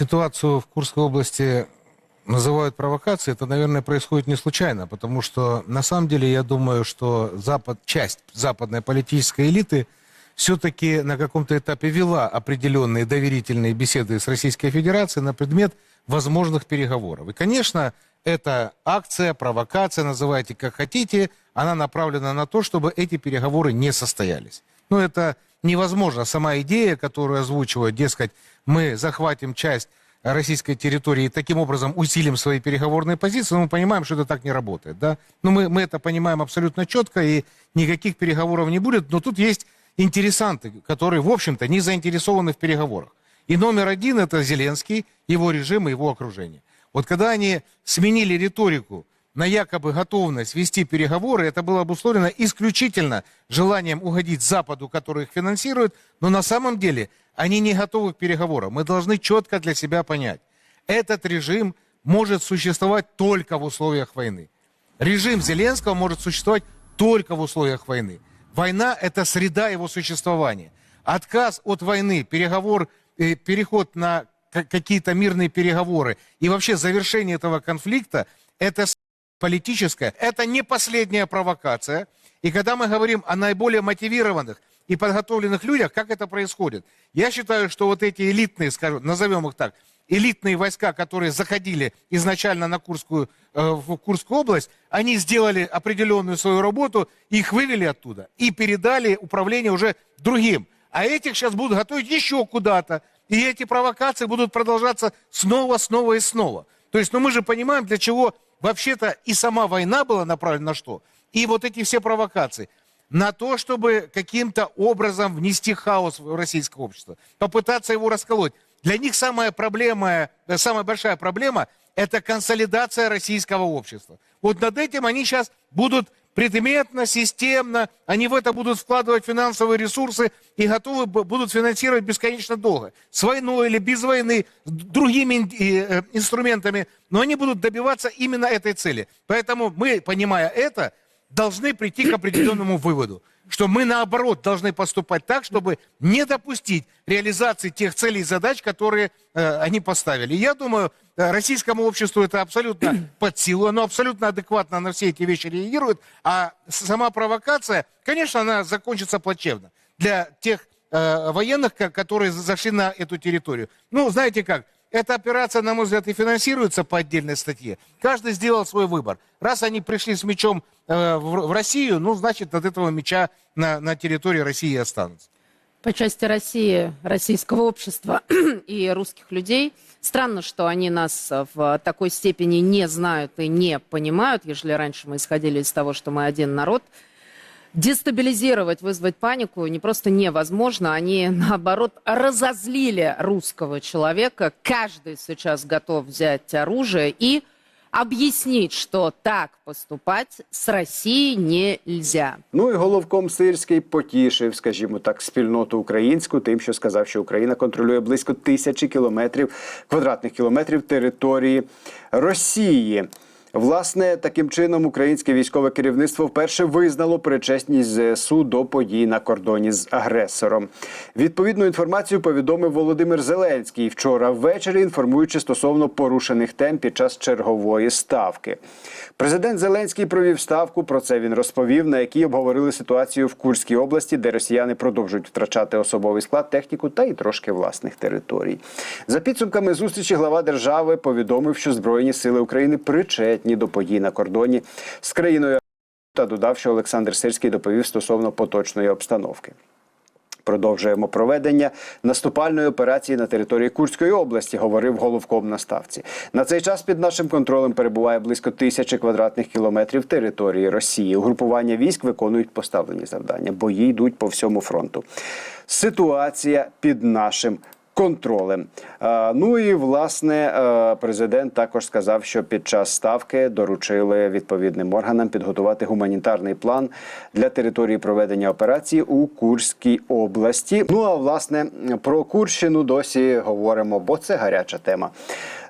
ситуацию в Курской области называют провокацией, это, наверное, происходит не случайно, потому что на самом деле я думаю, что Запад, часть западной политической элиты все-таки на каком-то этапе вела определенные доверительные беседы с Российской Федерацией на предмет возможных переговоров. И, конечно, эта акция, провокация, называйте как хотите, она направлена на то, чтобы эти переговоры не состоялись. Но это невозможно. Сама идея, которую озвучивают, дескать, мы захватим часть российской территории и таким образом усилим свои переговорные позиции, но мы понимаем, что это так не работает. Да? Но мы, мы это понимаем абсолютно четко, и никаких переговоров не будет. Но тут есть интересанты, которые, в общем-то, не заинтересованы в переговорах. И номер один – это Зеленский, его режим и его окружение. Вот когда они сменили риторику на якобы готовность вести переговоры, это было обусловлено исключительно желанием угодить Западу, который их финансирует, но на самом деле они не готовы к переговорам. Мы должны четко для себя понять, этот режим может существовать только в условиях войны. Режим Зеленского может существовать только в условиях войны. Война – это среда его существования. Отказ от войны, переговор, э, переход на какие-то мирные переговоры и вообще завершение этого конфликта – это политическое. Это не последняя провокация. И когда мы говорим о наиболее мотивированных и подготовленных людях, как это происходит? Я считаю, что вот эти элитные, скажем, назовем их так, элитные войска, которые заходили изначально на Курскую, э, в Курскую область, они сделали определенную свою работу, их вывели оттуда и передали управление уже другим. А этих сейчас будут готовить еще куда-то. И эти провокации будут продолжаться снова, снова и снова. То есть, ну мы же понимаем, для чего вообще-то и сама война была направлена на что? И вот эти все провокации. На то, чтобы каким-то образом внести хаос в российское общество. Попытаться его расколоть. Для них самая проблема, э, самая большая проблема – это консолидация российского общества. Вот над этим они сейчас будут предметно, системно, они в это будут вкладывать финансовые ресурсы и готовы б- будут финансировать бесконечно долго. С войной или без войны, с другими ин- и, э, инструментами, но они будут добиваться именно этой цели. Поэтому мы, понимая это, должны прийти к определенному выводу, что мы наоборот должны поступать так, чтобы не допустить реализации тех целей и задач, которые э, они поставили. И я думаю, э, российскому обществу это абсолютно под силу, оно абсолютно адекватно на все эти вещи реагирует, а сама провокация, конечно, она закончится плачевно для тех э, военных, ко- которые зашли на эту территорию. Ну, знаете как, эта операция, на мой взгляд, и финансируется по отдельной статье. Каждый сделал свой выбор. Раз они пришли с мечом э, в, в Россию, ну, значит, от этого меча на, на территории России останутся. По части России, российского общества и русских людей, странно, что они нас в такой степени не знают и не понимают, ежели раньше мы исходили из того, что мы один народ. Дестабилизировать, вызвать панику не просто невозможно, они, наоборот, разозлили русского человека. Каждый сейчас готов взять оружие и объяснить, что так поступать с Россией нельзя. Ну і головком Сирський потішив, скажімо так, спільноту українську, тим, що сказав, що Україна контролює близько тисячі кілометрів квадратних кілометрів території Росії. Власне, таким чином українське військове керівництво вперше визнало причесність ЗСУ до подій на кордоні з агресором. Відповідну інформацію повідомив Володимир Зеленський вчора ввечері, інформуючи стосовно порушених тем під час чергової ставки. Президент Зеленський провів ставку. Про це він розповів, на якій обговорили ситуацію в Курській області, де росіяни продовжують втрачати особовий склад, техніку та й трошки власних територій. За підсумками зустрічі глава держави повідомив, що Збройні сили України причетні до подій на кордоні з країною та додав, що Олександр Сирський доповів стосовно поточної обстановки. Продовжуємо проведення наступальної операції на території Курської області, говорив головком на ставці. На цей час під нашим контролем перебуває близько тисячі квадратних кілометрів території Росії. Угрупування військ виконують поставлені завдання. Бої йдуть по всьому фронту. Ситуація під нашим контролем. Ну і власне президент також сказав, що під час ставки доручили відповідним органам підготувати гуманітарний план для території проведення операції у Курській області. Ну а власне про Курщину досі говоримо, бо це гаряча тема.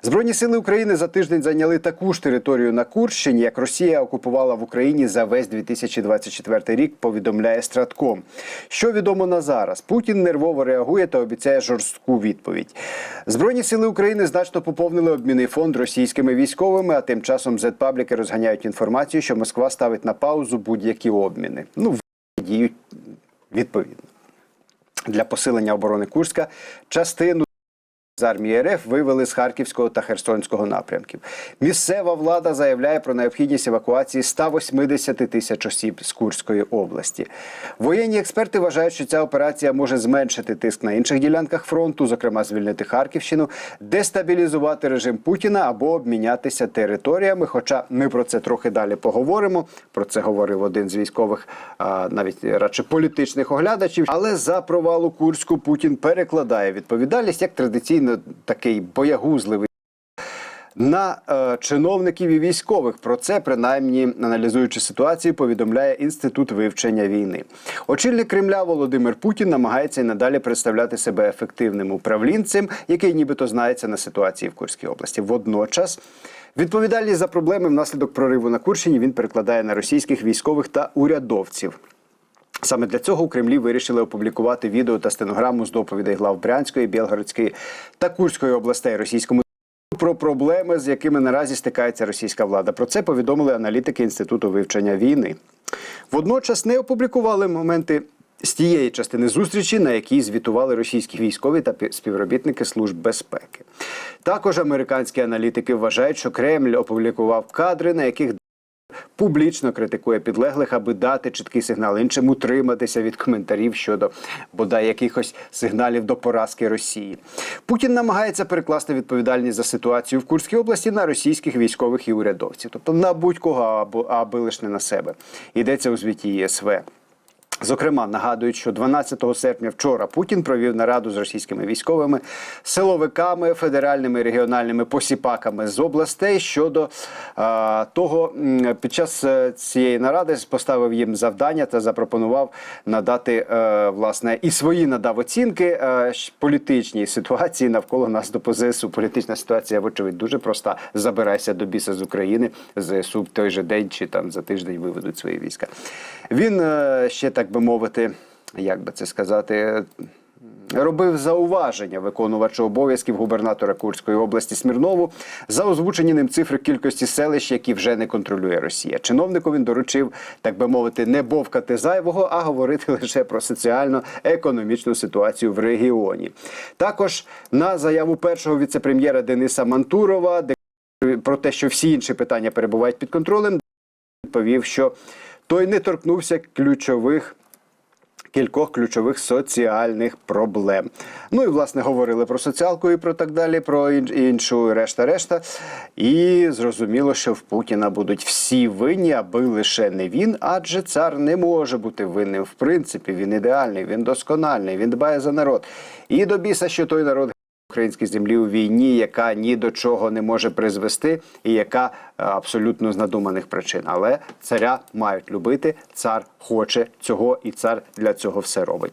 Збройні сили України за тиждень зайняли таку ж територію на Курщині, як Росія окупувала в Україні за весь 2024 рік. Повідомляє Стратком. Що відомо на зараз? Путін нервово реагує та обіцяє жорстку відповідь. Збройні сили України значно поповнили обмінний фонд російськими військовими. А тим часом зетпабліки розганяють інформацію, що Москва ставить на паузу будь-які обміни. Ну діють відповідно для посилення оборони Курська. Частину з армії РФ вивели з Харківського та Херсонського напрямків. Місцева влада заявляє про необхідність евакуації 180 тисяч осіб з Курської області. Воєнні експерти вважають, що ця операція може зменшити тиск на інших ділянках фронту, зокрема звільнити Харківщину, дестабілізувати режим Путіна або обмінятися територіями. Хоча ми про це трохи далі поговоримо. Про це говорив один з військових, навіть радше політичних оглядачів. Але за провал у Курську Путін перекладає відповідальність як традиційно такий боягузливий. На е, чиновників і військових про це принаймні аналізуючи ситуацію, повідомляє інститут вивчення війни. Очільник Кремля Володимир Путін намагається і надалі представляти себе ефективним управлінцем, який нібито знається на ситуації в Курській області. Водночас відповідальність за проблеми внаслідок прориву на Курщині він перекладає на російських військових та урядовців. Саме для цього у Кремлі вирішили опублікувати відео та стенограму з доповідей глав Брянської, Білгородської та Курської областей російському про проблеми, з якими наразі стикається російська влада. Про це повідомили аналітики Інституту вивчення війни. Водночас не опублікували моменти з тієї частини зустрічі, на якій звітували російські військові та пі- співробітники служб безпеки. Також американські аналітики вважають, що Кремль опублікував кадри, на яких публічно критикує підлеглих, аби дати чіткий сигнал іншим утриматися від коментарів щодо бодай якихось сигналів до поразки Росії. Путін намагається перекласти відповідальність за ситуацію в Курській області на російських військових і урядовців, тобто на будь-кого, або аби лише не на себе. Йдеться у звіті ЄСВ. Зокрема, нагадують, що 12 серпня вчора Путін провів нараду з російськими військовими, силовиками, федеральними і регіональними посіпаками з областей щодо а, того, під час е, цієї наради поставив їм завдання та запропонував надати е, власне і свої надав оцінки е, щ- політичній ситуації навколо наступу ЗСУ. Політична ситуація, вочевидь, дуже проста. Забирайся до біса з України. ЗСУ в той же день чи там за тиждень виведуть свої війська. Він е, ще так би мовити, як би це сказати. Робив зауваження виконувачу обов'язків губернатора Курської області Смірнову за озвучені ним цифри кількості селищ, які вже не контролює Росія. Чиновнику він доручив, так би мовити, не бовкати зайвого, а говорити лише про соціально-економічну ситуацію в регіоні. Також на заяву першого віцепрем'єра Дениса Мантурова, де про те, що всі інші питання перебувають під контролем, відповів, що той не торкнувся ключових. Кількох ключових соціальних проблем. Ну і власне говорили про соціалку і про так далі, про іншу решта, решта. І зрозуміло, що в Путіна будуть всі винні, аби лише не він, адже цар не може бути винним. В принципі, він ідеальний, він доскональний, він дбає за народ. І до біса, що той народ українській землі у війні, яка ні до чого не може призвести, і яка е, абсолютно з надуманих причин. Але царя мають любити. Цар хоче цього, і цар для цього все робить.